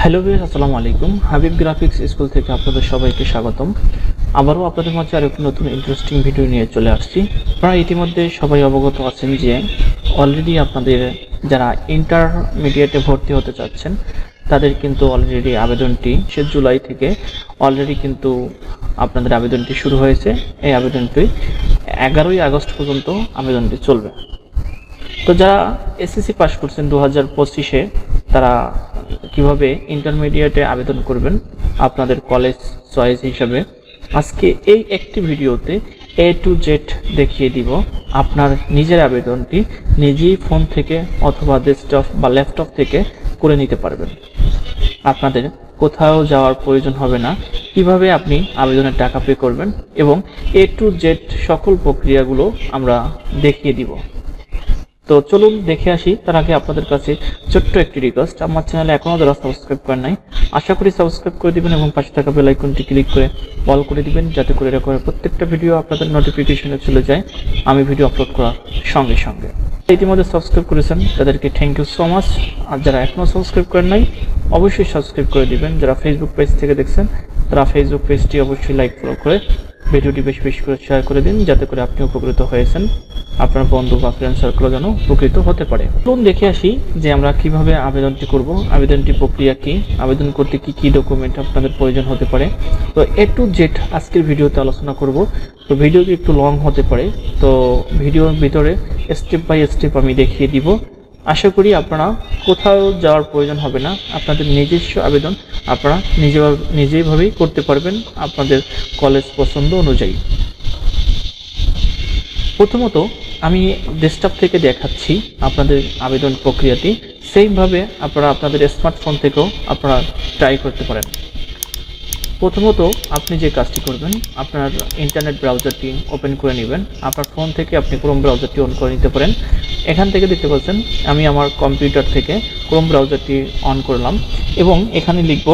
Hello viewers, আসসালামু আলাইকুম। Habib graphics school থেকে আপনাদের সবাইকে স্বাগতম। আবারও আপনাদের মাঝে আরেকটি নতুন ইন্টারেস্টিং ভিডিও নিয়ে চলে আসছি। আপনারা ইতিমধ্যে সবাই অবগত আছেন যে অলরেডি আপনাদের যারা ইন্টারমিডিয়েটে ভর্তি হতে চাচ্ছেন, তাদের কিন্তু অলরেডি আবেদনটি সে জুলাই থেকে অলরেডি কিন্তু আপনাদের আবেদনটি শুরু হয়েছে। এই আবেদনটি এগারোই আগস্ট পর্যন্ত আবেদনটি চলবে। তো যারা এসএসসি পাস করছেন দু হাজার পঁচিশে তারা কীভাবে ইন্টারমিডিয়েটে আবেদন করবেন আপনাদের কলেজ চয়েস হিসাবে। আজকে এই একটি ভিডিওতে এ টু জেড দেখিয়ে দিব আপনার নিজের আবেদনটি নিজেই ফোন থেকে অথবা ডেস্কটপ বা ল্যাপটপ থেকে করে নিতে পারবেন। আপনাদের কোথাও যাওয়ার প্রয়োজন হবে না, কীভাবে আপনি আবেদনের টাকা পে করবেন এবং এ টু জেড সকল প্রক্রিয়াগুলো আমরা দেখিয়ে দিব। তো চলুন দেখে আসি। তার আগে আপনাদের কাছে ছোট্ট একটি রিকোয়েস্ট আমার চ্যানেলে এখনও যারা সাবস্ক্রাইব করেন নাই, আশা করি সাবস্ক্রাইব করে দিবেন এবং পাশে থাকা বেল আইকনটি ক্লিক করে অল করে দিবেন, যাতে করে এরকম প্রত্যেকটা ভিডিও আপনাদের নোটিফিকেশনে চলে যায়। আমি ভিডিও আপলোড করার সঙ্গে সঙ্গে। ইতিমধ্যে সাবস্ক্রাইব করেছেন, তাদেরকে থ্যাংক ইউ সো মাচ আর যারা এখনও সাবস্ক্রাইব করেন নাই, অবশ্যই সাবস্ক্রাইব করে দিবেন। যারা ফেসবুক পেজ থেকে দেখছেন, তারা ফেসবুক পেজটি অবশ্যই লাইক ফলো করে ভিডিওটি বেশি বেশি করে শেয়ার করে দিন, যাতে করে আপনি উপকৃত হয়েছেন। আপনার বন্ধু বা ফ্রেন্ড সার্কেলও যেন উপকৃত হতে পারে। চলুন দেখে আসি যে আমরা কীভাবে আবেদনটি করব। আবেদনটি প্রক্রিয়া কি? আবেদন করতে কি কি ডকুমেন্ট আপনাদের প্রয়োজন হতে পারে? তো এ টু জেড আজকের ভিডিওতে আলোচনা করব। তো ভিডিওটি একটু লং হতে পারে। তো ভিডিওর ভিতরে স্টেপ বাই স্টেপ আমি দেখিয়ে দিব। আশা করি আপনারা কোথাও যাওয়ার প্রয়োজন হবে না। আপনাদের নিজস্ব আবেদন আপনারা নিজে নিজেইভাবেই করতে পারবেন আপনাদের কলেজ পছন্দ অনুযায়ী। প্রথমত আমি ডেস্কটপ থেকে দেখাচ্ছি আপনাদের আবেদন প্রক্রিয়াটি। সেইভাবে আপনারা আপনাদের স্মার্টফোন থেকেও আপনারা ট্রাই করতে পারেন। প্রথমত আপনি যে কাজটি করবেন, আপনার ইন্টারনেট ব্রাউজারটি ওপেন করে নেবেন। আপনার ফোন থেকে আপনি ক্রোম ব্রাউজারটি অন করে নিতে পারেন। এখান থেকে দেখতে পাচ্ছেন, আমি আমার কম্পিউটার থেকে ক্রোম ব্রাউজারটি অন করলাম এবং এখানে লিখব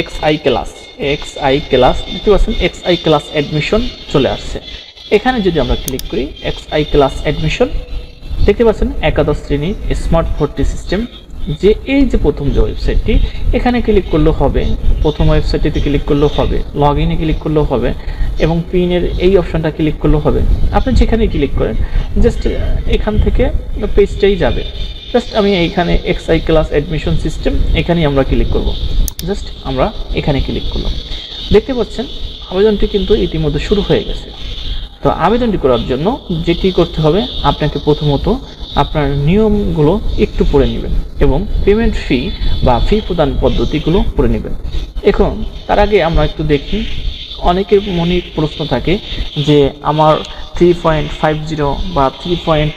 X I class X I class দেখতে পাচ্ছেন এক্স আই ক্লাস অ্যাডমিশন চলে আসছে। এখানে যদি আমরা ক্লিক করি এক্স আই ক্লাস অ্যাডমিশন দেখতে পাচ্ছেন, একাদশ শ্রেণি স্মার্ট ভর্তি সিস্টেম যে এই যে প্রথম যে ওয়েবসাইটটি, এখানে ক্লিক করলেও হবে। প্রথম ওয়েবসাইটটিতে ক্লিক করলেও হবে। লগ ইনে ক্লিক করলেও হবে এবং পিনের এই অপশনটা ক্লিক করলেও হবে। আপনি যেখানে ক্লিক করেন জাস্ট এখান থেকে পেজটাই যাবে। জাস্ট আমি এইখানে X I class admission system এখানেই আমরা ক্লিক করব। জাস্ট আমরা এখানে ক্লিক করলাম। দেখতে পাচ্ছেন, আবেদনটি কিন্তু ইতিমধ্যে শুরু হয়ে গেছে। তো আবেদনটি করার জন্য যেটি করতে হবে, আপনাকে প্রথমত আপনার নিয়মগুলো একটু পড়ে নেবেন এবং পেমেন্ট ফি বা ফি প্রদান পদ্ধতিগুলো পড়ে নেবেন। এখন, তার আগে আমরা একটু দেখি, অনেকের মনে প্রশ্ন থাকে যে আমার থ্রি পয়েন্ট ফাইভ জিরো বা থ্রি পয়েন্ট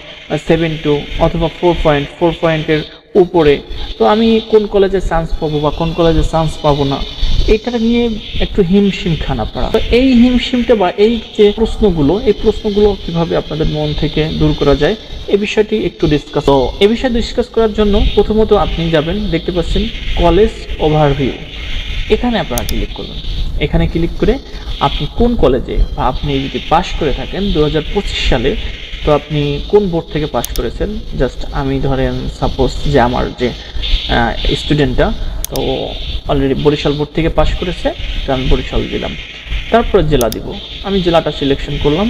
সেভেন টু অথবা ফোর পয়েন্ট ফোর পয়েন্টের উপরে, তো আমি কোন কলেজে চান্স পাবো বা কোন কলেজে চান্স পাবো না? এটা নিয়ে একটু হিমশিম খান আপনারা। তো এই হিমশিমটা বা এই যে প্রশ্নগুলো, এই প্রশ্নগুলো কীভাবে আপনাদের মন থেকে দূর করা যায় এই বিষয়টি একটু ডিসকাস তো এই বিষয়ে ডিসকাস করার জন্য প্রথমত আপনি যাবেন, দেখতে পাচ্ছেন কলেজ ওভারভিউ এখানে আপনারা ক্লিক করবেন। এখানে ক্লিক করে আপনি কোন কলেজে বা আপনি যদি পাশ করে থাকেন দু হাজার পঁচিশ সালে, তো আপনি কোন বোর্ড থেকে পাশ করেছেন? জাস্ট আমি ধরেন সাপোজ যে আমার যে স্টুডেন্টটা তো অলরেডি বরিশাল বোর্ড থেকে পাশ করেছে তো আমি বরিশাল দিলাম। তারপর জেলা দিব। আমি জেলাটা সিলেকশন করলাম,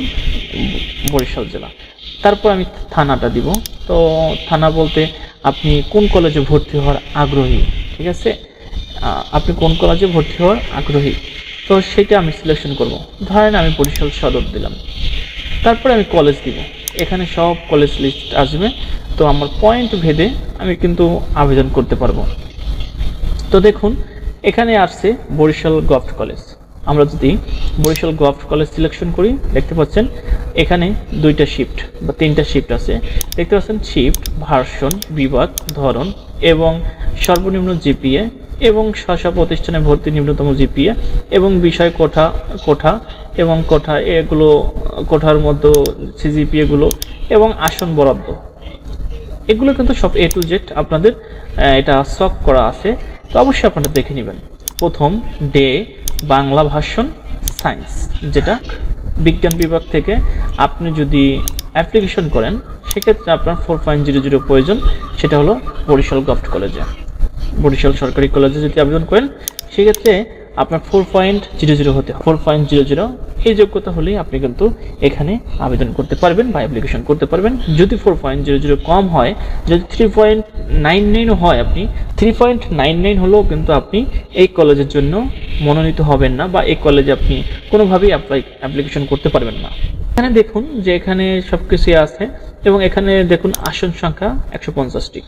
বরিশাল জেলা। তারপর আমি থানাটা দিব। তো থানা বলতে আপনি কোন কলেজে ভর্তি হওয়ার আগ্রহী? ঠিক আছে? আপনি কোন কলেজে ভর্তি হওয়ার আগ্রহী? তো সেটা আমি সিলেকশন করব। ধরেন আমি বরিশাল সদর দিলাম। তারপরে আমি কলেজ দিব। এখানে সব কলেজ লিস্ট আসবে। তো আমার পয়েন্ট ভেদে আমি কিন্তু আবেদন করতে পারব। তো দেখুন, এখানে আসছে বরিশাল গভর্নমেন্ট কলেজ। আমরা যদি বরিশাল গভর্নমেন্ট কলেজ সিলেকশন করি, দেখতে পাচ্ছেন এখানে দুইটা শিফট বা তিনটা শিফট আছে। দেখতে পাচ্ছেন শিফট ভার্সন, বিভাগ, ধরন এবং সর্বনিম্ন জিপিএ এবং স্ব প্রতিষ্ঠানে ভর্তি নিম্নতম জিপিএ এবং বিষয় কোঠা কোঠা এবং কোঠা এগুলো, কোঠার মধ্যে সিজিপিএ গুলো এবং আসন বরাদ্দ। এগুলো কিন্তু সব এ টু জেড আপনাদের এটা সক করা আছে। তো অবশ্যই আপনারা দেখে নেবেন। প্রথম ডে বাংলা ভাষণ সায়েন্স, যেটা বিজ্ঞান বিভাগ থেকে আপনি যদি অ্যাপ্লিকেশন করেন, সেক্ষেত্রে আপনার ফোর পয়েন্ট জিরো জিরো প্রয়োজন, সেটা হলো বরিশাল গভর্নমেন্ট কলেজে। বরিশাল সরকারি কলেজে যদি আবেদন করেন, সেক্ষেত্রে আপনার ফোর পয়েন্ট জিরো জিরো হতে ফোর পয়েন্ট জিরো জিরো এই যোগ্যতা হলেই আপনি কিন্তু এখানে আবেদন করতে পারবেন বা অ্যাপ্লিকেশন করতে পারবেন। যদি ফোর পয়েন্ট জিরো জিরো কম হয়, যদি থ্রি পয়েন্ট নাইন নাইনও হয় আপনি থ্রি পয়েন্ট নাইন নাইন হলেও কিন্তু আপনি এই কলেজের জন্য মনোনীত হবেন না বা এই কলেজে আপনি কোনোভাবেই অ্যাপ্লাই অ্যাপ্লিকেশন করতে পারবেন না। এখানে দেখুন যে এখানে সব কিছুই আছে এবং এখানে দেখুন আসন সংখ্যা একশো পঞ্চাশটি।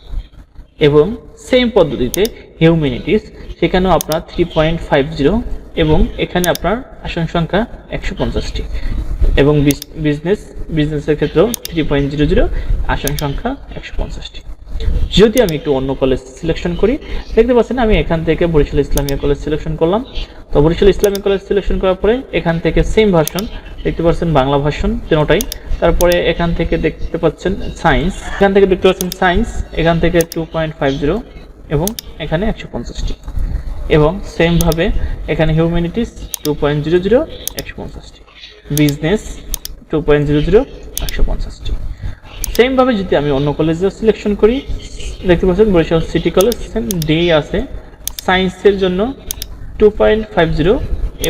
এবং সেম পদ্ধতিতে হিউম্যানিটিস সেখানেও আপনার থ্রি পয়েন্ট ফাইভ জিরো এবং এখানে আপনার আসন সংখ্যা একশো পঞ্চাশটি। এবং বিজনেস বিজনেসের ক্ষেত্রেও থ্রি পয়েন্ট জিরো জিরো আসন সংখ্যা একশো পঞ্চাশটি। যদি আমি একটু অন্য কলেজ সিলেকশন করি, দেখতে পাচ্ছেন আমি এখান থেকে বরিশাল ইসলামিয়া কলেজ সিলেকশন করলাম। তো বরিশাল ইসলামিয়া কলেজ সিলেকশন করার পরে এখান থেকে সেম ভার্সন দেখতে পাচ্ছেন বাংলা ভার্সন তিনোটাই। তারপরে এখান থেকে দেখতে পাচ্ছেন সায়েন্স এখান থেকে দেখতে পাচ্ছেন সায়েন্স এখান থেকে টু পয়েন্ট ফাইভ জিরো এবং এখানে একশো পঞ্চাশটি। এবং সেমভাবে এখানে humanities two point zero zero একশো পঞ্চাশটি। Business two point zero zero একশো পঞ্চাশটি। সেমভাবে যদি আমি অন্য কলেজেও সিলেকশন করি, দেখতে পাচ্ছেন Barishal city college same D আছে। সায়েন্সের জন্য টু পয়েন্ট ফাইভ জিরো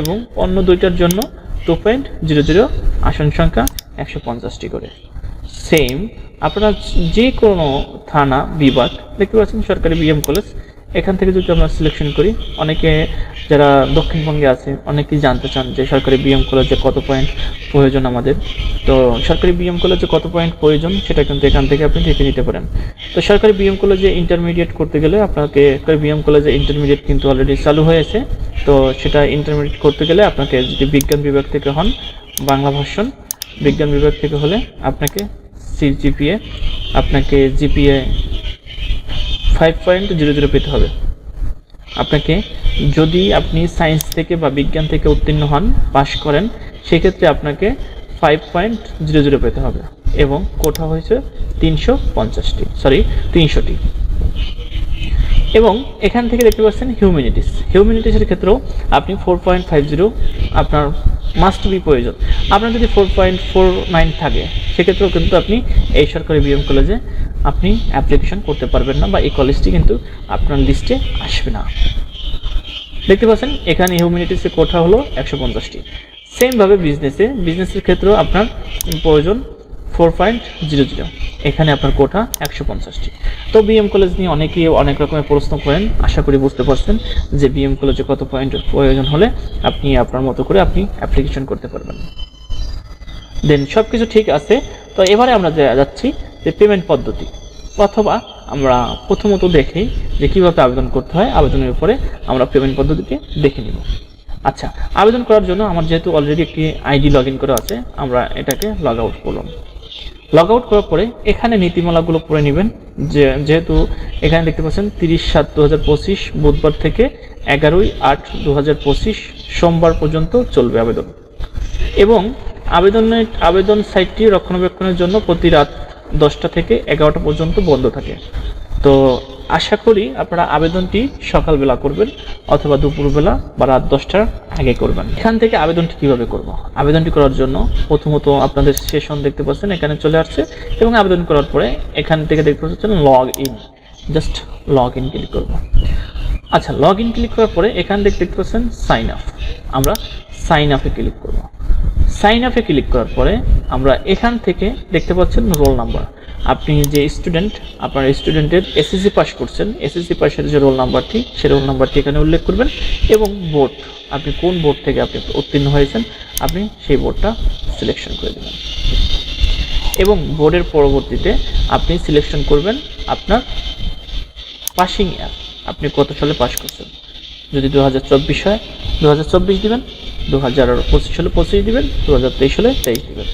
এবং অন্য দুইটার জন্য টু পয়েন্ট জিরো জিরো আসন সংখ্যা একশো পঞ্চাশটি করে। সেম আপনার যে কোনো থানা, বিভাগ, দেখতে পাচ্ছেন সরকারি বিএম কলেজ এখান থেকে যদি আমরা সিলেকশন করি, অনেকে যারা দক্ষিণবঙ্গে আছে, অনেকেই জানতে চান যে সরকারি বিএম কলেজে কত পয়েন্ট প্রয়োজন আমাদের। তো সরকারি বিএম কলেজে কত পয়েন্ট প্রয়োজন, সেটা কিন্তু এখান থেকে আপনি দেখে নিতে পারেন। তো সরকারি বিএম কলেজে ইন্টারমিডিয়েট করতে গেলে আপনাকে, সরকারি বিএম কলেজে ইন্টারমিডিয়েট কিন্তু অলরেডি চালু হয়েছে। তো সেটা ইন্টারমিডিয়েট করতে গেলে আপনাকে যদি বিজ্ঞান বিভাগ থেকে হন, বাংলা ভাষণ বিজ্ঞান বিভাগ থেকে হলে আপনাকে সি জিপিএ আপনাকে GPA five point zero zero পেতে হবে। আপনাকে যদি আপনি সায়েন্স থেকে বা বিজ্ঞান থেকে উত্তীর্ণ হন পাশ করেন, সেক্ষেত্রে আপনাকে ফাইভ পয়েন্ট জিরো জিরো পেতে হবে এবং কোঠা হয়েছে তিনশো পঞ্চাশটি সরি তিনশোটি। এবং এখান থেকে দেখতে পাচ্ছেন হিউম্যানিটিস হিউম্যানিটিসের ক্ষেত্রেও আপনি ফোর পয়েন্ট ফাইভ জিরো আপনার মাস্ট বি প্রয়োজন। আপনার যদি ফোর পয়েন্ট ফোর নাইন থাকে, সেক্ষেত্রেও কিন্তু আপনি এই সরকারি বিএম কলেজে আপনি অ্যাপ্লিকেশন করতে পারবেন না বা এই কলেজটি কিন্তু আপনার লিস্টে আসবে না। দেখতে পাচ্ছেন, এখানে হিউম্যানিটিসের কোঠা হলো একশো পঞ্চাশটি। সেমভাবে বিজনেসে বিজনেসের ক্ষেত্রেও আপনার প্রয়োজন ফোর পয়েন্ট জিরো জিরো এখানে আপনার কোঠা একশো পঞ্চাশটি। তো বিএম কলেজ নিয়ে অনেকেই অনেক রকমের প্রশ্ন করেন, আশা করি বুঝতে পারছেন যে বিএম কলেজে কত পয়েন্টের প্রয়োজন হলে আপনি আপনার মতো করে আপনি অ্যাপ্লিকেশন করতে পারবেন। দেন সব কিছু ঠিক আছে। তো এবারে আমরা যাচ্ছি যে পেমেন্ট পদ্ধতি। অথবা আমরা প্রথমত দেখি যে কীভাবে আবেদন করতে হয়, আবেদনের উপরে আমরা পেমেন্ট পদ্ধতিকে দেখে নিব। আচ্ছা আবেদন করার জন্য আমার যেহেতু অলরেডি একটি আইডি লগ ইন করা আছে, আমরা এটাকে লগ আউট করলাম। লগ আউট করার পরে এখানে নীতিমালাগুলো পড়ে নেবেন। যে, যেহেতু এখানে দেখতে পাচ্ছেন তিরিশ সাত দু বুধবার থেকে এগারোই আট দু সোমবার পর্যন্ত চলবে আবেদন। এবং আবেদনের, আবেদন সাইটটি রক্ষণাবেক্ষণের জন্য প্রতি রাত দশটা থেকে এগারোটা পর্যন্ত বন্ধ থাকে। তো আশা করি আপনারা আবেদনটি সকালবেলা করবেন অথবা দুপুরবেলা বা রাত দশটার আগে করবেন। এখান থেকে আবেদনটি কীভাবে করব? আবেদনটি করার জন্য প্রথমত আপনাদের সেশন দেখতে পাচ্ছেন, এখানে চলে আসছে এবং আবেদন করার পরে এখান থেকে দেখতে পাচ্ছেন log in just log in click করব। আচ্ছা লগ ইন ক্লিক করার পরে এখান থেকে দেখতে পাচ্ছেন সাইন আপ আমরা সাইন আপে ক্লিক করব। সাইন আপে ক্লিক করার পরে আমরা এখান থেকে দেখতে পাচ্ছেন রোল নাম্বার আপনি যে স্টুডেন্ট আপনার স্টুডেন্টের এসএসসি পাস করছেন এসএসসি পাসের যে রোল নাম্বারটি সেই রোল নাম্বারটি এখানে উল্লেখ করবেন এবং বোর্ড আপনি কোন বোর্ড থেকে আপনি উত্তীর্ণ হয়েছেন, আপনি সেই বোর্ডটা সিলেকশন করে দেবেন। এবং বোর্ডের পরবর্তীতে আপনি সিলেকশন করবেন আপনার পাসিং ইয়ার আপনি কত সালে পাস করছেন? যদি দু হাজার চব্বিশ হয় দু হাজার চব্বিশ দিবেন দু হাজার পঁচিশ হলে পঁচিশ দিবেন দু হাজার তেইশ হলে তেইশ দিবেন।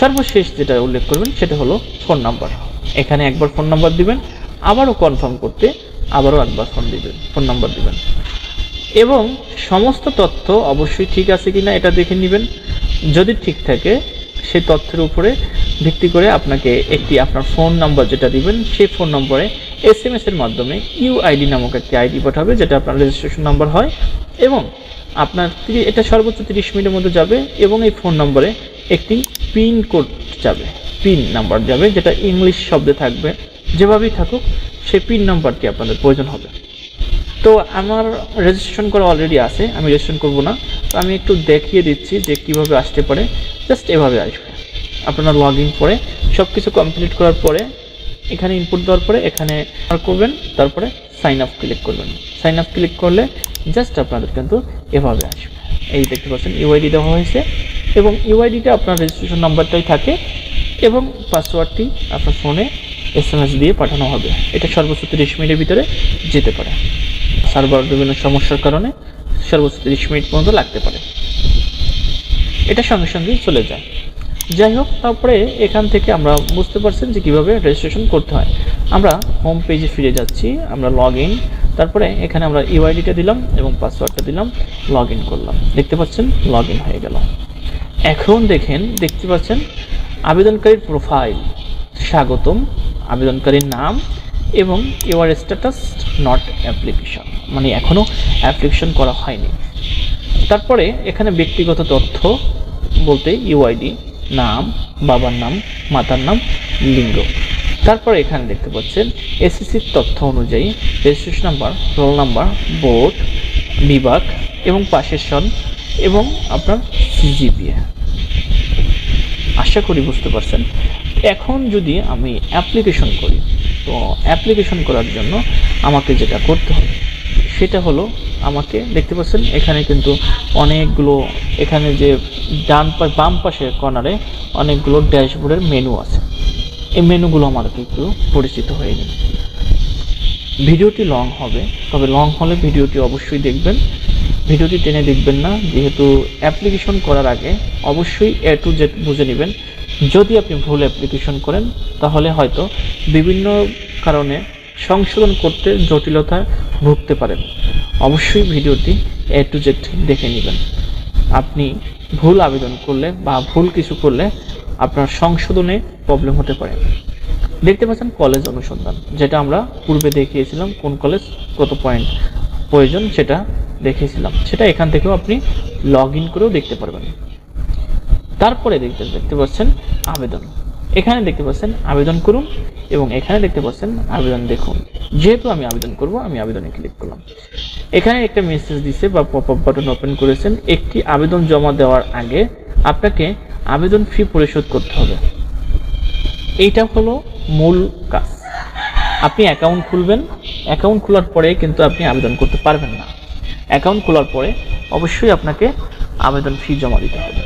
সর্বশেষ যেটা উল্লেখ করবেন সেটা হলো ফোন নাম্বার। এখানে একবার ফোন নাম্বার দিবেন, আবারও কনফার্ম করতে আবারও একবার ফোন দিবেন, ফোন নাম্বার দিবেন। এবং সমস্ত তথ্য অবশ্যই ঠিক আছে কিনা এটা দেখে নেবেন। যদি ঠিক থাকে, সেই তথ্যের উপরে ভিত্তি করে আপনাকে একটি আপনার ফোন নাম্বার যেটা দিবেন, সেই ফোন নম্বরে এস এম এস এর মাধ্যমে ইউআইডি নামক একটি আইডি পাঠাবে, যেটা আপনার রেজিস্ট্রেশন নাম্বার হয় এবং আপনার এটা সর্বোচ্চ তিরিশ মিনিটের মধ্যে যাবে এবং এই ফোন নম্বরে একটি পিন কোড যাবে পিন নাম্বার যাবে, যেটা ইংলিশ শব্দে থাকবে। যেভাবেই থাকুক, সেই পিন নাম্বারটি আপনাদের প্রয়োজন হবে। তো আমার রেজিস্ট্রেশন করা অলরেডি আছে, আমি রেজিস্ট্রেশন করব না। তো আমি একটু দেখিয়ে দিচ্ছি যে কীভাবে আসতে পারে। জাস্ট এভাবে আসবে। আপনারা লগ ইন করে সব কিছু কমপ্লিট করার পরে, এখানে ইনপুট দেওয়ার পরে এখানে করবেন, তারপরে সাইন আপ ক্লিক করবেন। সাইন আপ ক্লিক করলে জাস্ট আপনাদের কিন্তু এভাবে আসবে। এই দেখতে পাচ্ছেন ইউআইডি দেওয়া হয়েছে এবং ইউআইডিটা আপনার রেজিস্ট্রেশন নাম্বারটাই থাকে এবং পাসওয়ার্ডটি আপনার ফোনে এস এম এস দিয়ে পাঠানো হবে। এটা সর্বোচ্চ তিরিশ মিনিটের ভিতরে যেতে পারে। সার্ভার বিভিন্ন সমস্যার কারণে সর্বোচ্চ তিরিশ মিনিট পর্যন্ত লাগতে পারে। এটা সঙ্গে সঙ্গেই চলে যায়। যাই হোক, তারপরে এখান থেকে আমরা বুঝতে পারছেন যে কীভাবে রেজিস্ট্রেশন করতে হয়। আমরা হোম পেজে ফিরে যাচ্ছি, আমরা লগ ইন তারপরে এখানে আমরা ইউআইডিটা দিলাম এবং পাসওয়ার্ডটা দিলাম লগ ইন করলাম। দেখতে পাচ্ছেন লগ ইন হয়ে গেল। এখন দেখেন, দেখতে পাচ্ছেন, আবেদনকারীর প্রোফাইল স্বাগতম, আবেদনকারীর নাম এবং ইউআর স্ট্যাটাস নট অ্যাপ্লিকেশন মানে এখনও অ্যাপ্লিকেশন করা হয়নি। তারপরে এখানে ব্যক্তিগত তথ্য বলতে ইউআইডি নাম, বাবার নাম, মাতার নাম, লিঙ্গ। তারপর এখানে দেখতে পাচ্ছেন এসএসসির তথ্য অনুযায়ী registration number roll number board বিভাগ এবং পাশের সন এবং আপনার সিজিপিএ আশা করি বুঝতে পারছেন। এখন যদি আমি অ্যাপ্লিকেশন করি, তো অ্যাপ্লিকেশন করার জন্য আমাকে যেটা করতে হবে, সেটা হলো আমাকে দেখতে পাচ্ছেন, এখানে কিন্তু অনেকগুলো, এখানে যে ডান বাম পাশের কর্নারে অনেকগুলো ড্যাশবোর্ডের মেনু আছে। এই মেনুগুলো আমাদেরকে একটু পরিচিত হয়ে নিন ভিডিওটি লং হবে, তবে লং হলে ভিডিওটি অবশ্যই দেখবেন। ভিডিওটি টেনে দেখবেন না, যেহেতু অ্যাপ্লিকেশন করার আগে অবশ্যই এ টু জেড বুঝে নেবেন। যদি আপনি ভুল অ্যাপ্লিকেশন করেন, তাহলে হয়তো বিভিন্ন কারণে সংশোধন করতে জটিলতা ভুগতে পারেন। অবশ্যই ভিডিওটি এ টু জেড দেখে নেবেন। আপনি ভুল আবেদন করলে বা ভুল কিছু করলে আপনার সংশোধনে প্রবলেম হতে পারে। দেখতে পাচ্ছেন কলেজ অনুসন্ধান, যেটা আমরা পূর্বে দেখিয়েছিলাম কোন কলেজ কত পয়েন্ট প্রয়োজন সেটা দেখিয়েছিলাম। সেটা এখান থেকেও আপনি লগ ইন করেও দেখতে পারবেন। তারপরে দেখতে দেখতে পাচ্ছেন আবেদন। এখানে দেখতে পাচ্ছেন আবেদন করুন এবং এখানে দেখতে পাচ্ছেন আবেদন দেখুন। যেহেতু আমি আবেদন করব, আমি আবেদনে ক্লিক করলাম। এখানে একটা মেসেজ দিছে বা পপ আপ বাটন ওপেন করেছেন, একটি আবেদন জমা দেওয়ার আগে আপনাকে আবেদন ফি পরিশোধ করতে হবে। এইটা হলো মূল কাজ। আপনি অ্যাকাউন্ট খুলবেন অ্যাকাউন্ট খোলার পরে কিন্তু আপনি আবেদন করতে পারবেন না। অ্যাকাউন্ট খোলার পরে অবশ্যই আপনাকে আবেদন ফি জমা দিতে হবে।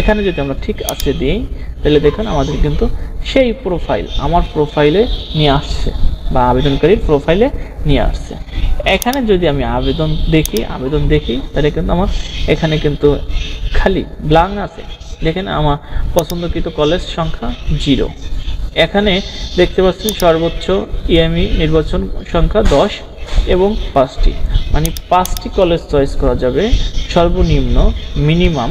এখানে যদি আমরা ঠিক আছে দিই, তাহলে দেখুন আমাদের কিন্তু সেই প্রোফাইল আমার প্রোফাইলে নিয়ে আসছে। বা আবেদনকারীর প্রোফাইলে নিয়ে আসছে। এখানে যদি আমি আবেদন দেখি আবেদন দেখি, তাহলে কিন্তু আমার এখানে কিন্তু খালি ব্লাং আছে। দেখেন আমার পছন্দকৃত কলেজ সংখ্যা জিরো এখানে দেখতে পাচ্ছেন সর্বোচ্চ ইএমই নির্বাচন সংখ্যা দশ এবং পাঁচটি। মানে পাঁচটি কলেজ চয়েস করা যাবে। সর্বনিম্ন মিনিমাম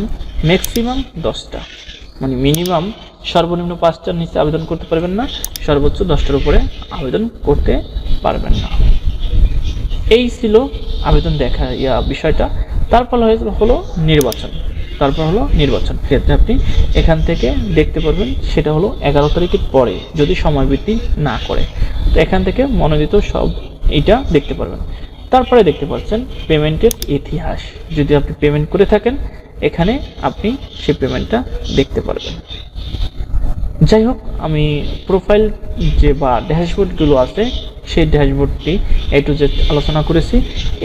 ম্যাক্সিমাম দশটা। মানে মিনিমাম সর্বনিম্ন পাঁচটার নিচে আবেদন করতে পারবেন না, সর্বোচ্চ দশটার উপরে আবেদন করতে পারবেন না। এই ছিল আবেদন দেখা, ইয়া, বিষয়টা। তারপর হলো নির্বাচন। তারপর হলো নির্বাচন। ক্ষেত্রে আপনি এখান থেকে দেখতে পারবেন, সেটা হলো এগারো তারিখের পরে, যদি সময় বৃদ্ধি না করে। তো এখান থেকে মনোনীত সব এইটা দেখতে পারবেন। তারপরে দেখতে পাচ্ছেন পেমেন্টের ইতিহাস। যদি আপনি পেমেন্ট করে থাকেন এখানে আপনি সে পেমেন্টটা দেখতে পারবেন। যাই হোক, আমি প্রোফাইল যে বা ড্যাশবোর্ডগুলো আছে, সেই ড্যাশবোর্ডটি এটু যে আলোচনা করেছি।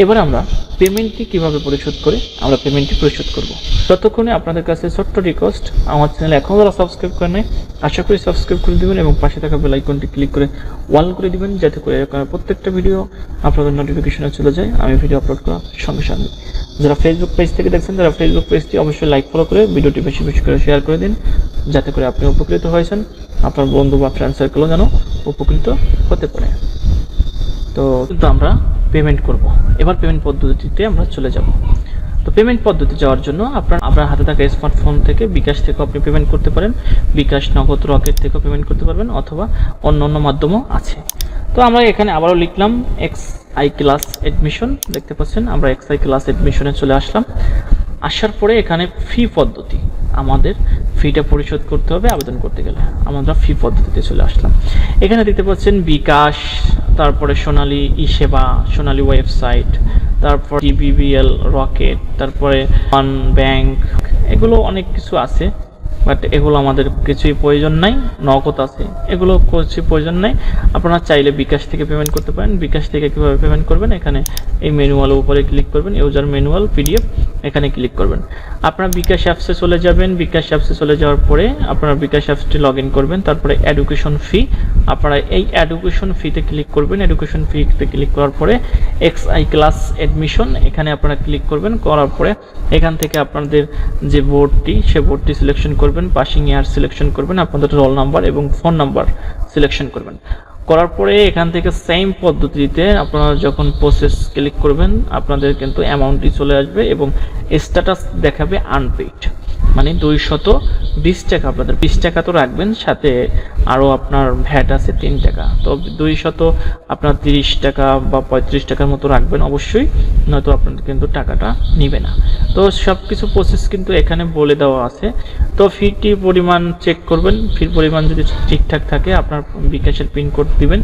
এবার আমরা পেমেন্টটি কীভাবে পরিশোধ করে? আমরা পেমেন্টটি পরিশোধ করব। ততক্ষণে আপনাদের কাছে ছোট্ট রিকোয়েস্ট আমার চ্যানেল এখনও যারা সাবস্ক্রাইব করে নেয় আশা করি সাবস্ক্রাইব করে দেবেন এবং পাশে থাকা বেল আইকনটি ক্লিক করে ওয়াল করে দিবেন, যাতে করে প্রত্যেকটা ভিডিও আপনাদের নোটিফিকেশনে চলে যায়। আমি ভিডিও আপলোড করার সঙ্গে সঙ্গে। যারা ফেসবুক পেজ থেকে দেখছেন, তারা ফেসবুক পেজটি অবশ্যই লাইক ফলো করে ভিডিওটি বেশি বেশি করে শেয়ার করে দিন, যাতে করে আপনি উপকৃত হয়েছেন, আপনার বন্ধু বা ফ্রেন্ড সার্কেলও যেন উপকৃত হতে পারে। তো, আমরা পেমেন্ট করব। এবার পেমেন্ট পদ্ধতিতে আমরা চলে যাব। তো পেমেন্ট পদ্ধতি যাওয়ার জন্য আপনার আপনার হাতে থাকা স্মার্টফোন থেকে বিকাশ থেকেও আপনি পেমেন্ট করতে পারেন। বিকাশ নগদ রকেট থেকেও পেমেন্ট করতে পারবেন অথবা অন্য অন্য মাধ্যমও আছে। তো আমরা এখানে আবারও লিখলাম এক্স আই ক্লাস অ্যাডমিশন দেখতে পাচ্ছেন, আমরা এক্স আই ক্লাস অ্যাডমিশনে চলে আসলাম। আসার পরে এখানে ফি পদ্ধতি। আমাদের ফিটা পরিশোধ করতে হবে, আবেদন করতে গেলে। আমরা ফি পদ্ধতিতে চলে আসলাম। এখানে দেখতে পাচ্ছেন বিকাশ, তারপরে সোনালী ই সেবা সোনালী ওয়েবসাইট তারপর টিবিএল রকেট তারপরে ওয়ান ব্যাংক এগুলো অনেক কিছু আছে বাট এগুলো আমাদের কিছুই প্রয়োজন নাই, নগদ আছে, এগুলো কিছু প্রয়োজন নাই। আপনারা চাইলে বিকাশ থেকে পেমেন্ট করতে পারেন। বিকাশ থেকে কীভাবে পেমেন্ট করবেন? এখানে এই ম্যানুয়াল উপরে ক্লিক করবেন ইউজার ম্যানুয়াল পিডিএফ এখানে ক্লিক করবেন। আপনারা বিকাশ অ্যাপসে চলে যাবেন। বিকাশ অ্যাপসে চলে যাওয়ার পরে আপনারা বিকাশ অ্যাপসটি লগ করবেন। তারপরে এডুকেশন ফি আপনারা এই এডুকেশন ফিতে ক্লিক করবেন। এডুকেশন ফিতে ক্লিক করার পরে এক্স আই ক্লাস অ্যাডমিশন এখানে আপনারা ক্লিক করবেন। করার পরে এখান থেকে আপনাদের যে বোর্ডটি সে বোর্ডটি সিলেকশন করবেন। পাসিং ইয়ার সিলেকশন করবেন। আপনাদের রোল নাম্বার এবং ফোন নাম্বার সিলেকশন করবেন। করার পরে এখান থেকে সেম পদ্ধতিতে আপনারা যখন প্রসেস ক্লিক করবেন, আপনাদের কিন্তু অ্যামাউন্টটি চলে আসবে এবং স্ট্যাটাস দেখাবে আনপেইড মানে দুইশত বিশ টাকা আপনাদের, বিশ টাকা তো রাখবেন, সাথে আরও আপনার ভ্যাট আছে তিন টাকা। তো দুইশত আপনার তিরিশ টাকা বা পঁয়ত্রিশ টাকার মতো রাখবেন অবশ্যই, নয়তো আপনাদের কিন্তু টাকাটা নিবে না। তো সব কিছু প্রসেস কিন্তু এখানে বলে দেওয়া আছে। তো ফিটি পরিমাণ চেক করবেন, ফির পরিমাণ যদি ঠিকঠাক থাকে, আপনার বিকাশের পিনকোড দিবেন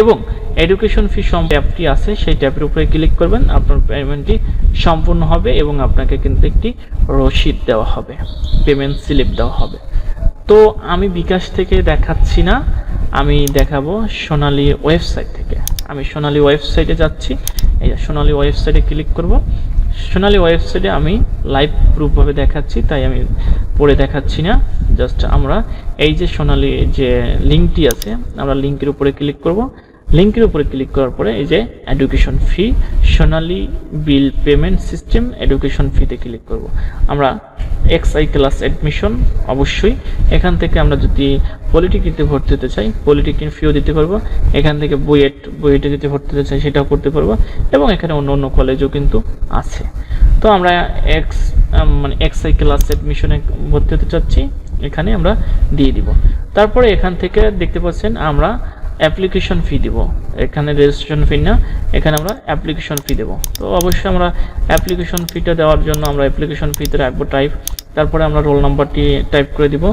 এবং এডুকেশন ফি সম ট্যাবটি আছে, সেই ট্যাবের উপরে ক্লিক করবেন, আপনার পেমেন্টটি সম্পূর্ণ হবে এবং আপনাকে কিন্তু একটি রসিদ দেওয়া হবে পেমেন্ট স্লিপ দেওয়া হবে। তো আমি বিকাশ থেকে দেখাচ্ছি না, আমি দেখাবো সোনালি ওয়েবসাইট থেকে। আমি সোনালি ওয়েবসাইটে যাচ্ছি, এই সোনালি ওয়েবসাইটে ক্লিক করব। সোনালি ওয়েবসাইটে আমি লাইভ প্রুফভাবে দেখাচ্ছি, তাই আমি পড়ে দেখাচ্ছি না জাস্ট আমরা এই যে সোনালি যে লিঙ্কটি আছে, আমরা লিঙ্কের উপরে ক্লিক করব। লিঙ্কের উপরে ক্লিক করার পরে এই যে education fee, Sonali bill payment system, education ফিতে ক্লিক করব। আমরা এক্স আই ক্লাস অ্যাডমিশন, অবশ্যই। এখান থেকে আমরা যদি পলিটিকিতে ভর্তি হতে চাই পলিটিকিন ফিও দিতে পারব। এখান থেকে বুয়েট বুয়েটে যদি ভর্তি হতে চাই, সেটাও করতে পারব। এবং এখানে অন্য অন্য কলেজও কিন্তু আছে। তো আমরা এক্স মানে এক্স আই ক্লাস অ্যাডমিশনে ভর্তি হতে চাচ্ছি। এখানে আমরা দিয়ে দিব। তারপরে এখান থেকে দেখতে পাচ্ছেন, আমরা অ্যাপ্লিকেশন ফি দিব। এখানে রেজিস্ট্রেশন ফি না, এখানে আমরা অ্যাপ্লিকেশন ফি দেবো। তো অবশ্যই আমরা অ্যাপ্লিকেশন ফিটা দেওয়ার জন্য আমরা অ্যাপ্লিকেশন ফিতে রাখব টাইপ তারপরে আমরা রোল নাম্বারটি টাইপ করে দিব।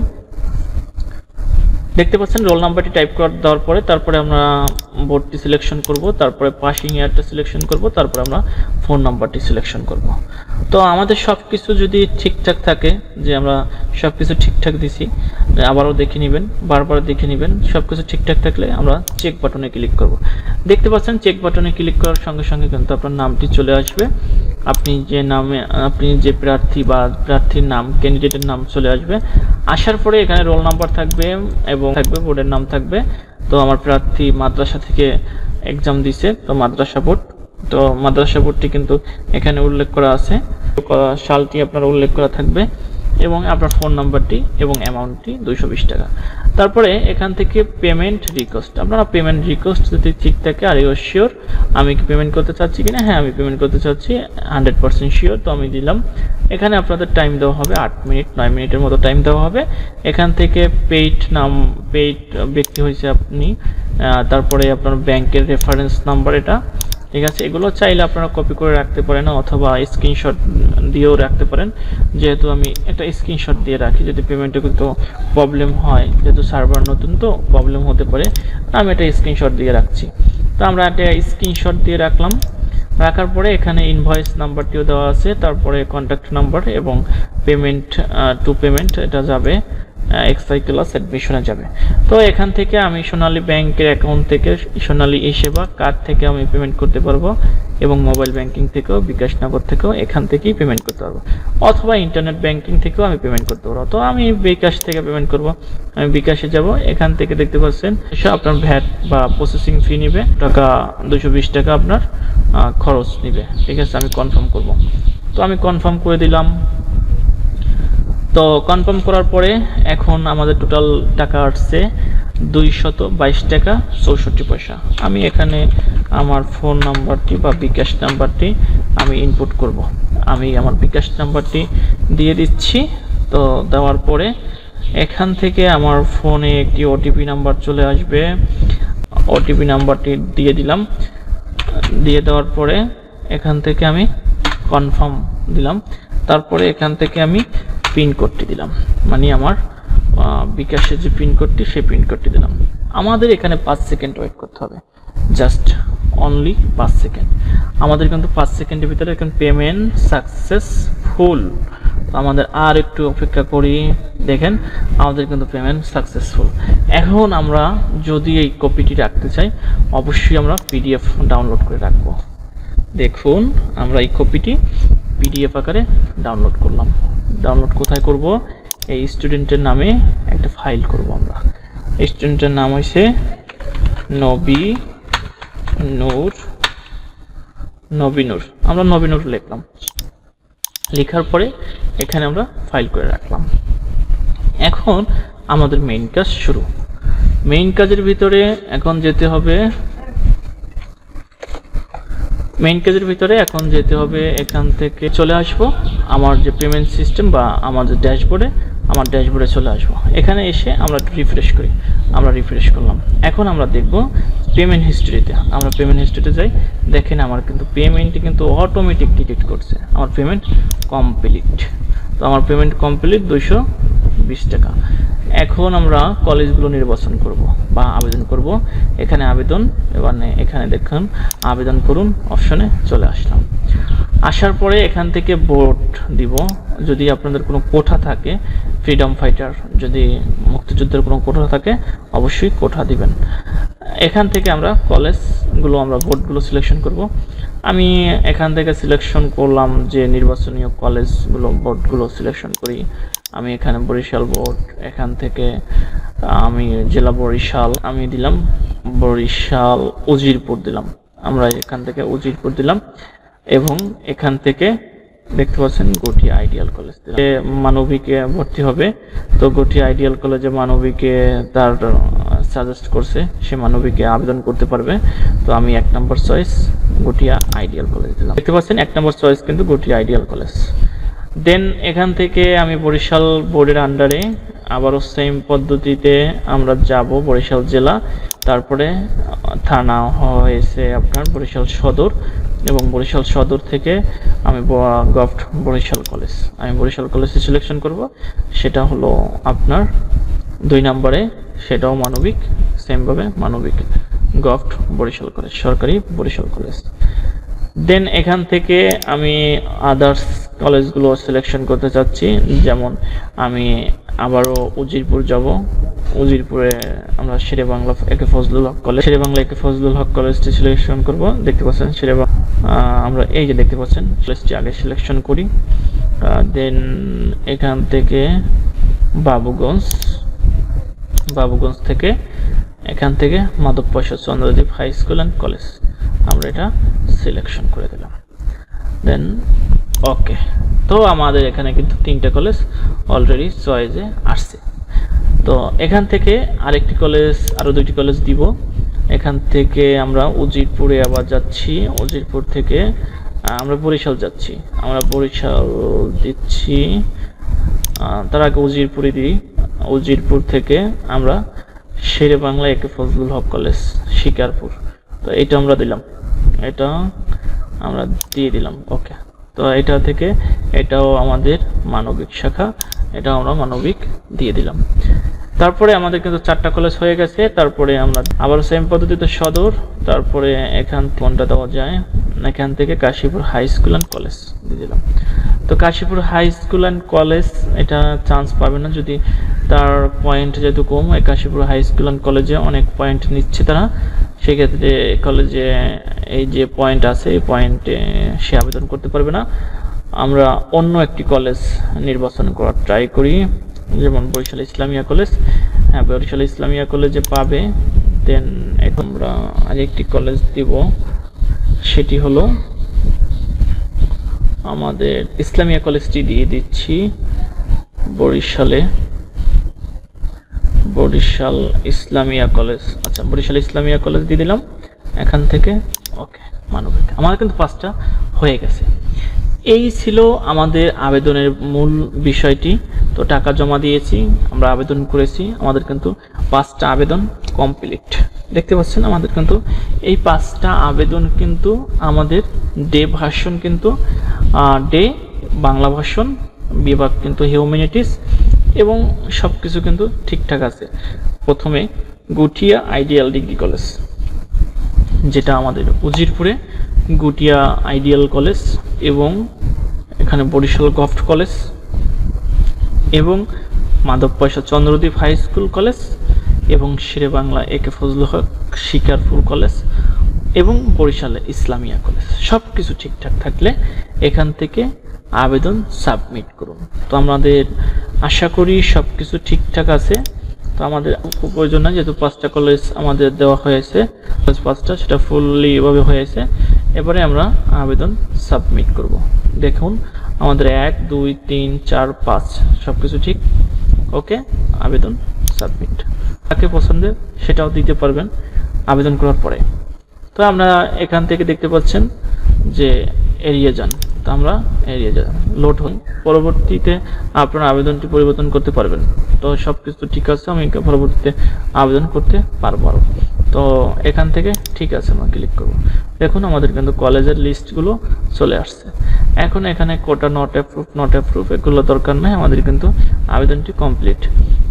দেখতে পাচ্ছেন রোল নাম্বারটি টাইপ করে দেওয়ার পরে তারপরে আমরা বোর্ডটি সিলেকশন করব, তারপরে পাসিং ইয়ারটা সিলেকশন করব, তারপরে আমরা ফোন নাম্বারটি সিলেকশন করব। তো আমাদের সব কিছু যদি ঠিকঠাক থাকে, যে আমরা সব কিছু ঠিকঠাক দিছি আবারও দেখে নেবেন, বারবার দেখে নেবেন সব কিছু ঠিকঠাক থাকলে আমরা চেক বাটনে ক্লিক করব। দেখতে পাচ্ছেন চেক বাটনে ক্লিক করার সঙ্গে সঙ্গে কিন্তু আপনার নামটি চলে আসবে। আপনি যে নামে, আপনি যে প্রার্থী বা প্রার্থীর নাম ক্যান্ডিডেটের নাম চলে আসবে। আসার পরে এখানে রোল নাম্বার থাকবে এবং থাকবে বোর্ডের নাম থাকবে। তো আমার প্রার্থী মাদ্রাসা থেকে এক্সাম দিছে, তো মাদ্রাসা বোর্ড তো মাদ্রাসা বোর্ডটি কিন্তু এখানে উল্লেখ করা আছে। সালটি আপনার উল্লেখ করা থাকবে। এবং আপনার ফোন নাম্বারটি এবং অ্যামাউন্টটি দুইশো বিশ টাকা। তারপরে এখান থেকে পেমেন্ট রিকোয়েস্ট আপনারা পেমেন্ট রিকোয়েস্ট যদি ঠিক থাকে আর ইউর শিওর আমি কি পেমেন্ট করতে চাচ্ছি কিনা? হ্যাঁ আমি পেমেন্ট করতে চাচ্ছি হান্ড্রেড পার্সেন্ট শিওর তো আমি দিলাম। এখানে আপনাদের টাইম দেওয়া হবে আট মিনিট, নয় মিনিটের মতো টাইম দেওয়া হবে। এখান থেকে পেইড নাম পেইড ব্যক্তি হয়েছে আপনি তারপরে আপনার ব্যাংকের রেফারেন্স নাম্বার এটা। ঠিক আছে? এগুলো চাইলে আপনারা কপি করে রাখতে পারেন অথবা স্ক্রিনশট দিয়েও রাখতে পারেন। যেহেতু আমি একটা স্ক্রিনশট দিয়ে রাখি, যদি পেমেন্টে কিন্তু প্রবলেম হয়, যেহেতু সার্ভার নতুন তো প্রবলেম হতে পারে আমি এটা স্ক্রিনশট দিয়ে রাখছি। তো আমরা একটা স্ক্রিনশট দিয়ে রাখলাম। রাখার পরে এখানে ইনভয়েস নাম্বারটিও দেওয়া আছে, তারপরে কন্ট্যাক্ট নাম্বার এবং পেমেন্ট টু পেমেন্ট এটা যাবে। এক্সাই ক্লাস অ্যাডমিশনে যাবে। তো এখান থেকে আমি সোনালী ব্যাংকের অ্যাকাউন্ট থেকে সোনালী ই সেবা কার্ড থেকে আমি পেমেন্ট করতে পারব এবং মোবাইল ব্যাংকিং থেকেও বিকাশ নগর থেকেও এখান থেকেই পেমেন্ট করতে পারব। অথবা ইন্টারনেট ব্যাংকিং থেকেও আমি পেমেন্ট করতে পারব। তো আমি বিকাশ থেকে পেমেন্ট করব। আমি বিকাশে যাব। এখান থেকে দেখতে পাচ্ছেন আপনার ভ্যাট বা প্রসেসিং ফি নেবে। টাকা দুশো বিশ টাকা আপনার খরচ নেবে। ঠিক আছে, আমি কনফার্ম করব। তো আমি কনফার্ম করে দিলাম। তো কনফার্ম করার পরে এখন আমাদের টোটাল টাকা আসছে দুইশত বাইশ টাকা চৌষট্টি পয়সা। আমি এখানে আমার ফোন নাম্বারটি বা বিকাশ নাম্বারটি আমি ইনপুট করব। আমি আমার বিকাশ নাম্বারটি দিয়ে দিচ্ছি। তো দেওয়ার পরে এখান থেকে আমার ফোনে একটি ওটিপি নাম্বার চলে আসবে। ওটিপি নাম্বারটি দিয়ে দিলাম। দিয়ে দেওয়ার পরে এখান থেকে আমি কনফার্ম দিলাম। তারপরে এখান থেকে আমি পিন কোডটি দিলাম। মানে আমার বিকাশের যে পিন কোডটি সেই পিন কোডটি দিলাম। আমাদের এখানে পাঁচ সেকেন্ড ওয়েট করতে হবে। জাস্ট অনলি পাঁচ সেকেন্ড আমাদের কিন্তু পাঁচ সেকেন্ডের ভিতরে এখন পেমেন্ট সাকসেসফুল আমাদের আর একটু অপেক্ষা করি। দেখেন, আমাদের কিন্তু পেমেন্ট সাকসেসফুল এখন আমরা যদি এই কপিটি রাখতে চাই, অবশ্যই আমরা পিডিএফ ডাউনলোড করে রাখব। দেখুন, আমরা এই কপিটি পিডিএফ আকারে ডাউনলোড করলাম। ডাউনলোড কোথায় করব? এই স্টুডেন্টের নামে একটা ফাইল করব আমরা। স্টুডেন্টের নাম হয়েছে নবী নূর নবীনুর আমরা নবীনুর লিখলাম। লেখার পরে এখানে আমরা ফাইল করে রাখলাম। এখন আমাদের মেইন কাজ শুরু। মেইন কাজের ভিতরে এখন যেতে হবে মেইন কেজের ভিতরে এখন যেতে হবে এখান থেকে চলে আসব। আমার যে পেমেন্ট সিস্টেম বা আমার যে ড্যাশবোর্ডে আমার ড্যাশবোর্ডে চলে আসব। এখানে এসে আমরা রিফ্রেশ করি। আমরা রিফ্রেশ করলাম। এখন আমরা দেখব পেমেন্ট হিস্ট্রিতে আমরা পেমেন্ট হিস্ট্রিতে যাই। দেখেন আমার কিন্তু পেমেন্টটি কিন্তু অটোমেটিক ডিটেক্ট করছে। আমার পেমেন্ট কমপ্লিট তো আমার পেমেন্ট কমপ্লিট দুইশো বিশ টাকা। এখন আমরা কলেজগুলো নির্বাচন করব বা আবেদন করব। এখানে আবেদন মানে এখানে দেখুন, আবেদন করুন অপশনে চলে আসলাম। আসার পরে এখান থেকে ভোট দিব। যদি আপনাদের কোনো কোঠা থাকে ফ্রিডম ফাইটার যদি মুক্তিযুদ্ধের কোনো কোঠা থাকে, অবশ্যই কোঠা দিবেন। এখান থেকে আমরা কলেজগুলো, আমরা বোর্ডগুলো সিলেকশন করব। আমি এখান থেকে সিলেকশন করলাম যে নির্বাচনীয় কলেজগুলো বোর্ডগুলো সিলেকশন করি। আমি এখানে বরিশাল বোর্ড, এখান থেকে আমি জেলা বরিশাল, আমি দিলাম বরিশাল উজিরপুর দিলাম। আমরা এখান থেকে উজিরপুর দিলাম এবং এখান থেকে দেখতে পাচ্ছেন গটি আইডিয়াল কলেজ মানবিকে ভর্তি হবে। তো গটি আইডিয়াল কলেজে মানবিকে তার সাজেস্ট করছে, সে মানবিকে আবেদন করতে পারবে। তো আমি এক নম্বর চয়েস গটিয়া আইডিয়াল কলেজ দিলাম। দেখতে পাচ্ছেন এক নম্বর চয়েস কিন্তু গটিয়া আইডিয়াল কলেজ। দেন এখান থেকে আমি বরিশাল বোর্ডের আন্ডারে আবারও সেম পদ্ধতিতে আমরা যাব বরিশাল জেলা। তারপরে থানা হয়েছে আপনার বরিশাল সদর এবং বরিশাল সদর থেকে আমি গভট বরিশাল কলেজ। আমি বরিশাল কলেজে সিলেকশন করব। সেটা হলো আপনার দুই নম্বরে সেটাও মানবিক সেমভাবে মানবিক গভট বরিশাল কলেজ, সরকারি বরিশাল কলেজ। দেন এখান থেকে আমি আদার্স কলেজগুলো সিলেকশন করতে চাচ্ছি। যেমন আমি আবারও উজিরপুর যাব। উজিরপুরে আমরা Shere Bangla A K Fazlul Haque college Shere Bangla A K Fazlul Haque কলেজটি সিলেকশন করব। দেখতে পাচ্ছেন শেরে আমরা এই যে দেখতে পাচ্ছেন কলেজটি আগে সিলেকশন করি। দেন এখান থেকে বাবুগঞ্জ বাবুগঞ্জ থেকে এখান থেকে Madhab Paisa Chandradwip high school and college আমরা এটা সিলেকশন করে দিলাম। দেন ওকে তো আমাদের এখানে কিন্তু তিনটা কলেজ অলরেডি চয়েসে আসছে। তো এখান থেকে আরেকটি কলেজ আরও দুইটি কলেজ দিব। এখান থেকে আমরা উজিরপুরে আবার যাচ্ছি। উজিরপুর থেকে আমরা বরিশাল যাচ্ছি। আমরা বরিশাল দিচ্ছি তার আগে উজিরপুরে দিই। উজিরপুর থেকে আমরা শেরে বাংলা একে ফজলুল হক কলেজ শিকারপুর। তো এটা আমরা দিলাম। এটা আমরা দিয়ে দিলাম, ওকে। তো এটা থেকে এটাও আমাদের মানবিক শাখা এটা আমরা মানবিক দিয়ে দিলাম। তারপরে আমাদের কিন্তু চারটা কলেজ হয়ে গেছে, তারপরে আমরা আবার সেম পদ্ধতিতে সদর, তারপরে এখান কোনটা দেওয়া যায়? এখান থেকে Kashipur high school and college দিয়ে দিলাম। তো Kashipur high school and college এটা চান্স পাবে না যদি তার পয়েন্ট যেহেতু কম, এই কাশীপুর হাই স্কুল অ্যান্ড কলেজে অনেক পয়েন্ট নিচ্ছে তারা সেক্ষেত্রে কলেজে এই যে পয়েন্ট আছে, এই পয়েন্টে সে আবেদন করতে পারবে না। আমরা অন্য একটি কলেজ নির্বাচন করার ট্রাই করি। যেমন বরিশাল ইসলামিয়া কলেজ হ্যাঁ বরিশাল ইসলামিয়া কলেজে পাবে। দেন এখন আমরা আরেকটি কলেজ দিব। সেটি হলো আমাদের ইসলামিয়া কলেজটি দিয়ে দিচ্ছি বরিশালে। বরিশাল ইসলামিয়া কলেজ। আচ্ছা বরিশাল ইসলামিয়া কলেজ দিয়ে দিলাম। এখান থেকে, ওকে, মানবিক। আমার কিন্তু পাঁচটা হয়ে গেছে। এই ছিল আমাদের আবেদনের মূল বিষয়টি। তো টাকা জমা দিয়েছি, আমরা আবেদন করেছি। আমাদের কিন্তু পাঁচটা আবেদন কমপ্লিট দেখতে পাচ্ছেন, আমাদের কিন্তু এই পাঁচটা আবেদন কিন্তু আমাদের ডে ভার্সন কিন্তু ডে বাংলা ভার্সন, বিভাগ কিন্তু হিউম্যানিটিস এবং সব কিছু কিন্তু ঠিকঠাক আছে। প্রথমে গুটিয়া আইডিয়াল ডিগ্রি কলেজ, যেটা আমাদের উজিরপুরে গুটিয়া আইডিয়াল কলেজ এবং এখানে বরিশাল গভট কলেজ এবং Madhav Paisa Chandradwip high school college এবং শেরে বাংলা একে ফজলুল হক শিকারপুর কলেজ এবং বরিশালে ইসলামিয়া কলেজ। সব কিছু ঠিকঠাক থাকলে এখান থেকে আবেদন সাবমিট করুন। তো আমাদের আশা করি সব কিছু ঠিকঠাক আছে। তো আমাদের প্রয়োজন না যেহেতু পাঁচটা কলেজ আমাদের দেওয়া হয়েছে কলেজ পাঁচটা, সেটা ফুললি এভাবে হয়েছে। এবারে আমরা আবেদন সাবমিট করব। দেখুন, আমাদের এক, দুই, তিন, চার, পাঁচ সব কিছু ঠিক? ওকে, আবেদন সাবমিট। কাকে পছন্দের সেটাও দিতে পারবেন আবেদন করার পরে। তো আমরা এখান থেকে দেখতে পাচ্ছেন যে এড়িয়ে যান। তো আমরা এড়িয়ে যান লোড হই। পরবর্তীতে আপনার আবেদনটি পরিবর্তন করতে পারবেন। তো সব কিছু ঠিক আছে, আমি পরবর্তীতে আবেদন করতে পারব আরও। তো এখান থেকে ঠিক আছে, আমরা ক্লিক করব। দেখুন, আমাদের কিন্তু কলেজের লিস্টগুলো চলে আসছে। এখন এখানে quota not approve not approve এগুলো দরকার নেই, আমাদের কিন্তু আবেদনটি কমপ্লিট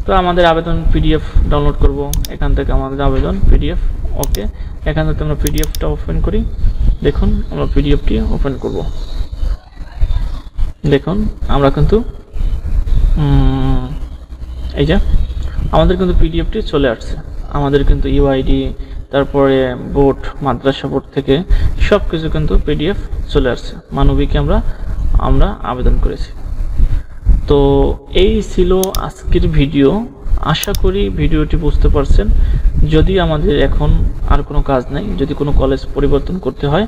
তো আমাদের আবেদন পিডিএফ ডাউনলোড করব। এখান থেকে আমাদের আবেদন পিডিএফ ওকে এখান থেকে আমরা পিডিএফটা ওপেন করি। দেখুন, আমরা পিডিএফটি ওপেন করব। দেখুন আমরা কিন্তু এই যে, আমাদের কিন্তু পিডিএফটি চলে আসছে। আমাদের কিন্তু ইউআইডি, তারপরে বোর্ড, মাদ্রাসা বোর্ড থেকে সব কিছু কিন্তু পিডিএফ চলে আসছে। মানবিকে আমরা আমরা আবেদন করেছি। তো এই ছিল আজকের ভিডিও। আশা করি ভিডিওটি বুঝতে পারছেন। যদি আমাদের এখন আর কোনো কাজ নাই, যদি কোনো কলেজ পরিবর্তন করতে হয়,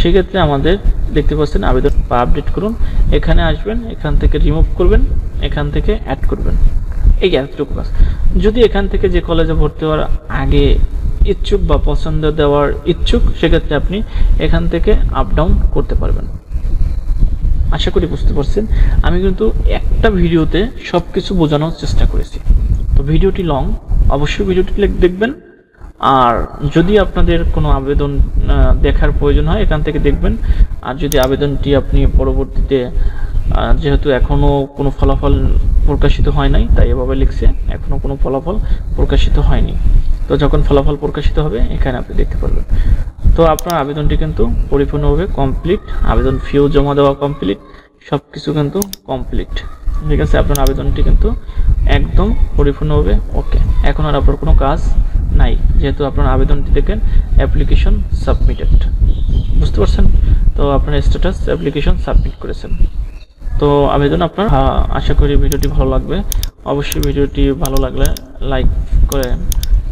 সেক্ষেত্রে আমাদের দেখতে পাচ্ছেন আবেদন বা আপডেট করুন। এখানে আসবেন, এখান থেকে রিমুভ করবেন, এখান থেকে অ্যাড করবেন। এই এতটুকু কাজ। যদি এখান থেকে যে কলেজে ভর্তি হওয়ার আগে ইচ্ছুক বা পছন্দ দেওয়ার ইচ্ছুক, সেক্ষেত্রে আপনি এখান থেকে আপ ডাউন করতে পারবেন। আশা করি বুঝতে পারছেন। আমি কিন্তু একটা ভিডিওতে সব কিছু বোঝানোর চেষ্টা করেছি। ভিডিওটি লং অবশ্যই ভিডিওটি দেখবেন। আর যদি আপনাদের কোনো আবেদন দেখার প্রয়োজন হয়, এখান থেকে দেখবেন। আর যদি আবেদনটি আপনি পরবর্তীতে যেহেতু এখনও কোনো ফলাফল প্রকাশিত হয় নাই, তাই এভাবে লিখছে এখনও কোনো ফলাফল প্রকাশিত হয়নি। তো যখন ফলাফল প্রকাশিত হবে, এখানে আপনি দেখতে পারবেন। তো আপনার আবেদনটি কিন্তু পরিপূর্ণভাবে কমপ্লিট আবেদন ফিও জমা দেওয়া কমপ্লিট সব কিছু কিন্তু কমপ্লিট ঠিক আছে, আপনার আবেদনটি কিন্তু একদম পরিপূর্ণ হবে। ওকে এখন আর আপনার কোনো কাজ নাই, যেহেতু আপনার আবেদনটি দেখেন অ্যাপ্লিকেশন সাবমিটেড বুঝতে পারছেন? তো আপনার স্ট্যাটাস অ্যাপ্লিকেশন সাবমিট করেছেন। তো আবেদন আপনার আশা করি ভিডিওটি ভালো লাগবে। অবশ্যই ভিডিওটি ভালো লাগলে লাইক করে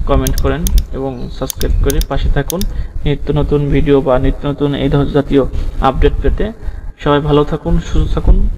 কমেন্ট করেন এবং সাবস্ক্রাইব করে পাশে থাকুন। নিত্য নতুন ভিডিও বা নিত্য নতুন এই জাতীয় আপডেট পেতে। সবাই ভালো থাকুন, সুস্থ থাকুন।